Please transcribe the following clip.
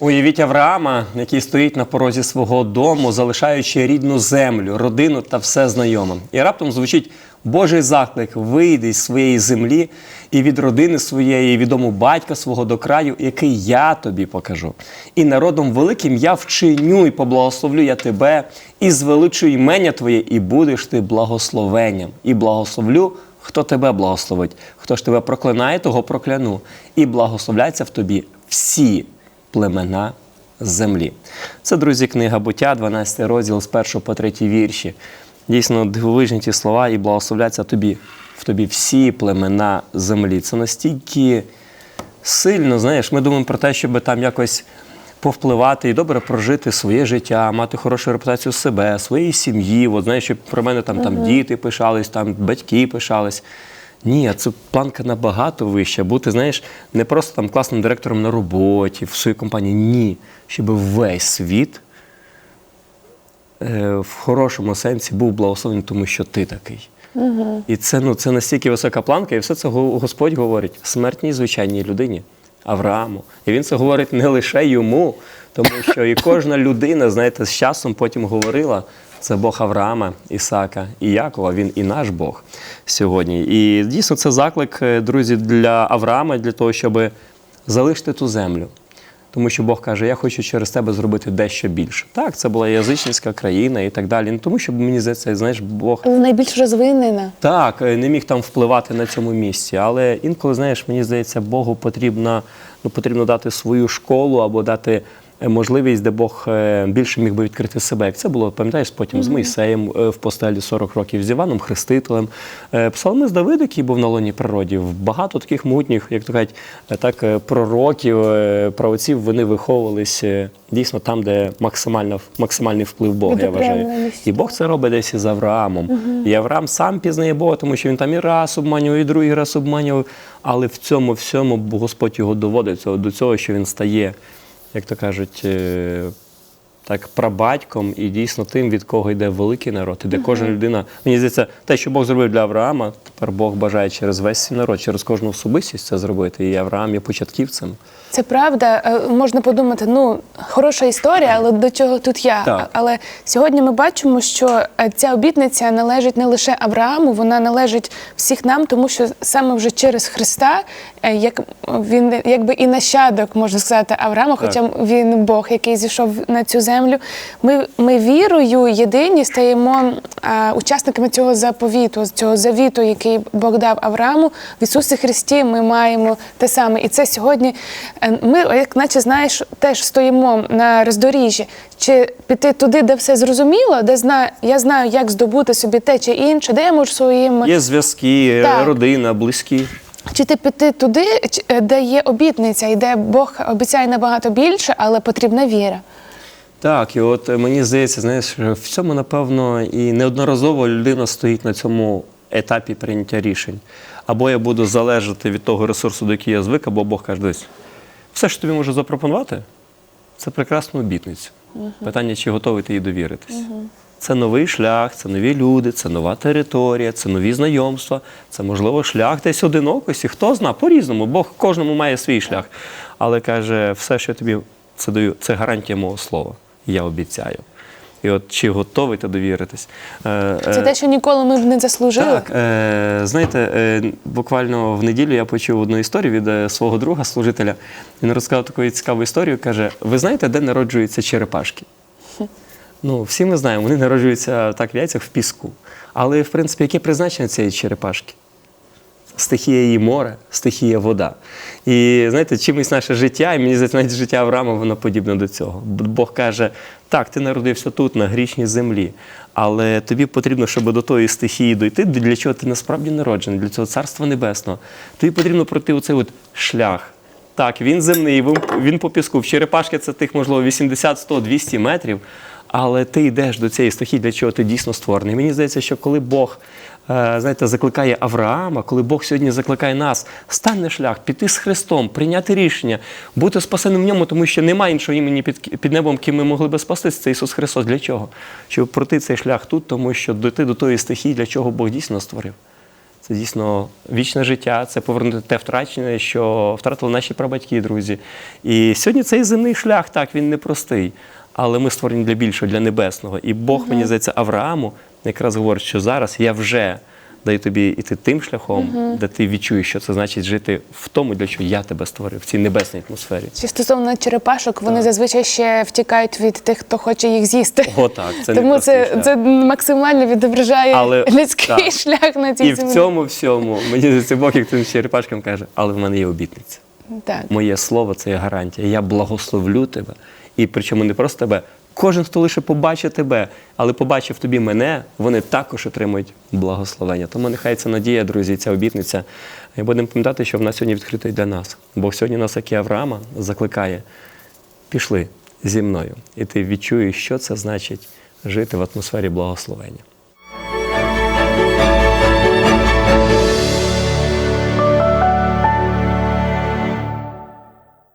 Уявіть Авраама, який стоїть на порозі свого дому, залишаючи рідну землю, родину та все знайоме. І раптом звучить Божий заклик: вийди з своєї землі і від родини своєї, і батька свого до краю, який я тобі покажу. І народом великим я вчиню і поблагословлю я тебе, і звеличу імення твоє, і будеш ти благословенням, і благословлю. Хто тебе благословить, хто ж тебе проклинає, того прокляну. І благословляться в тобі всі племена землі. Це, друзі, книга буття, 12 розділ з 1 по 3 вірші. Дійсно, дивовижні ті слова, і благословляться тобі, в тобі всі племена землі. Це настільки сильно, знаєш, ми думаємо про те, щоб там якось повпливати і добре прожити своє життя, мати хорошу репутацію себе, своєї сім'ї. От знаєш, щоб про мене там, там діти пишались, там батьки пишались. Ні, це планка набагато вища. Бути, знаєш, не просто там класним директором на роботі, в своїй компанії. Ні. Щоб весь світ е, в хорошому сенсі був благословений, тому що ти такий. І це, ну, це настільки висока планка, і все це Господь говорить смертній звичайній людині, Аврааму. І він це говорить не лише йому, тому що і кожна людина, знаєте, з часом потім говорила. Це Бог Авраама, Ісака і Якова. Він і наш Бог сьогодні. І дійсно це заклик, е, друзі, для Авраама, для того, щоб залишити ту землю. Тому що Бог каже, я хочу через тебе зробити дещо більше. Так, це була язичницька країна і так далі. Ну, тому що мені здається, знаєш, Бог Найбільш розвинена. так, е, не міг там впливати на цьому місці. Але інколи, знаєш, мені здається, Богу потрібно, ну, потрібно дати свою школу або дати можливість, де Бог е, більше міг би відкрити себе. Як це було, пам'ятаєш, потім з Моїсеєм е, в постелі 40 років, з Іваном Хрестителем. Е, Псалмист Давид, який був на лоні природі, багато таких мутніх, як то кажуть, е, так, е, пророків, е, праотців, вони виховувалися е, дійсно там, де максимально, максимальний вплив Бога, я вважаю. І Бог це робить десь із Авраамом. І Авраам сам пізнає Бога, тому що він там і раз обманював, і другий раз обманював. Але в цьому всьому Господь його доводить до цього, що він стає, як то кажуть, е, так, прабатьком і дійсно тим, від кого йде великий народ, і де кожна людина. Мені здається, те, що Бог зробив для Авраама, тепер Бог бажає через весь свій народ, через кожну особистість це зробити. І Авраам є початківцем. Це правда. Е, Можна подумати, ну хороша історія, але до чого тут я? Так. Але сьогодні ми бачимо, що е, ця обітниця належить не лише Аврааму, вона належить всіх нам, тому що саме вже через Христа, е, як він якби і нащадок, можна сказати, Авраама, хоча він Бог, який зійшов на цю землю. Ми, ми вірою єдині стаємо е, учасниками цього заповіту, цього завіту, який Бог дав Аврааму. В Ісусі Христі ми маємо те саме. І це сьогодні е, ми, як наче знаєш, теж стоїмо на роздоріжжі. Чи піти туди, де все зрозуміло, де зна, я знаю, як здобути собі те чи інше, де я можу своїм Є зв'язки, е, Так. родина, близькі. чи ти піти туди, де є обітниця, і де Бог обіцяє набагато більше, але потрібна віра. Так, і от е, мені здається, знаєш, в цьому, напевно, і неодноразово людина стоїть на цьому етапі прийняття рішень. Або я буду залежати від того ресурсу, до який я звик, або Бог каже, дивись, все, що тобі можу запропонувати, це прекрасну обітницю. Питання, чи готовий ти їй довіритись. Це новий шлях, це нові люди, це нова територія, це нові знайомства, це, можливо, шлях десь одинокості. Хто зна, по-різному, Бог кожному має свій шлях. Але каже, все, що я тобі це даю, це гарантія мого слова. Я обіцяю. І от чи готовий ти довіритись? Е, Це е, те, що ніколи ми б не заслужили. так, е, знаєте, е, буквально в неділю я почув одну історію від е, свого друга, служителя. Він розказав таку цікаву історію. Каже: ви знаєте, де народжуються черепашки? Ну, всі ми знаємо, вони народжуються так в яйцях в піску. Але, в принципі, яке призначення цієї черепашки? Стихія її море, стихія вода. І знаєте, чимось наше життя, і мені здається, навіть життя Авраама, воно подібне до цього. Бог каже: так, ти народився тут, на грішній землі, але тобі потрібно, щоб до тої стихії дойти, для чого ти насправді народжений, для цього царства небесного. Тобі потрібно пройти оцей от шлях. Так, він земний, він, по піску. В черепашки це тих, можливо, 80, 100, 200 метрів. Але ти йдеш до цієї стихії, для чого ти дійсно створений. Мені здається, що коли Бог знаєте, закликає Авраама, коли Бог сьогодні закликає нас, стань на шлях, піти з Христом, прийняти рішення, бути спасеним в ньому, тому що немає іншого імені під, під небом, ким ми могли би спастись. Це Ісус Христос. Для чого? Щоб пройти цей шлях тут, тому що дойти до тої стихії, для чого Бог дійсно створив. Це дійсно вічне життя, це повернути те втрачене, що втратили наші прабатьки, друзі. І сьогодні цей земний шлях, так, він непростий, але ми створені для більшого, для небесного. І Бог, мені здається, Аврааму якраз говорить, що зараз я вже даю тобі йти тим шляхом, де ти відчуєш, що це значить жити в тому, для чого я тебе створив, в цій небесній атмосфері. Чи стосовно черепашок, вони зазвичай ще втікають від тих, хто хоче їх з'їсти. О, так, це Тому це, шлях. це максимально відображає Але- людський так. шлях на цій І в цьому всьому мені здається, Бог, як тим черепашкам каже, але в мене є обітниця. Так. Моє слово це є гарантія. Я благословлю тебе. І причому не просто тебе. Кожен, хто лише побачить тебе, але побачив тобі мене, вони також отримують благословення. Тому нехай ця надія, друзі, ця обітниця. І будемо пам'ятати, що вона сьогодні відкритий для нас. Бо сьогодні нас, як і Авраама, закликає: пішли зі мною, і ти відчуєш, що це значить жити в атмосфері благословення.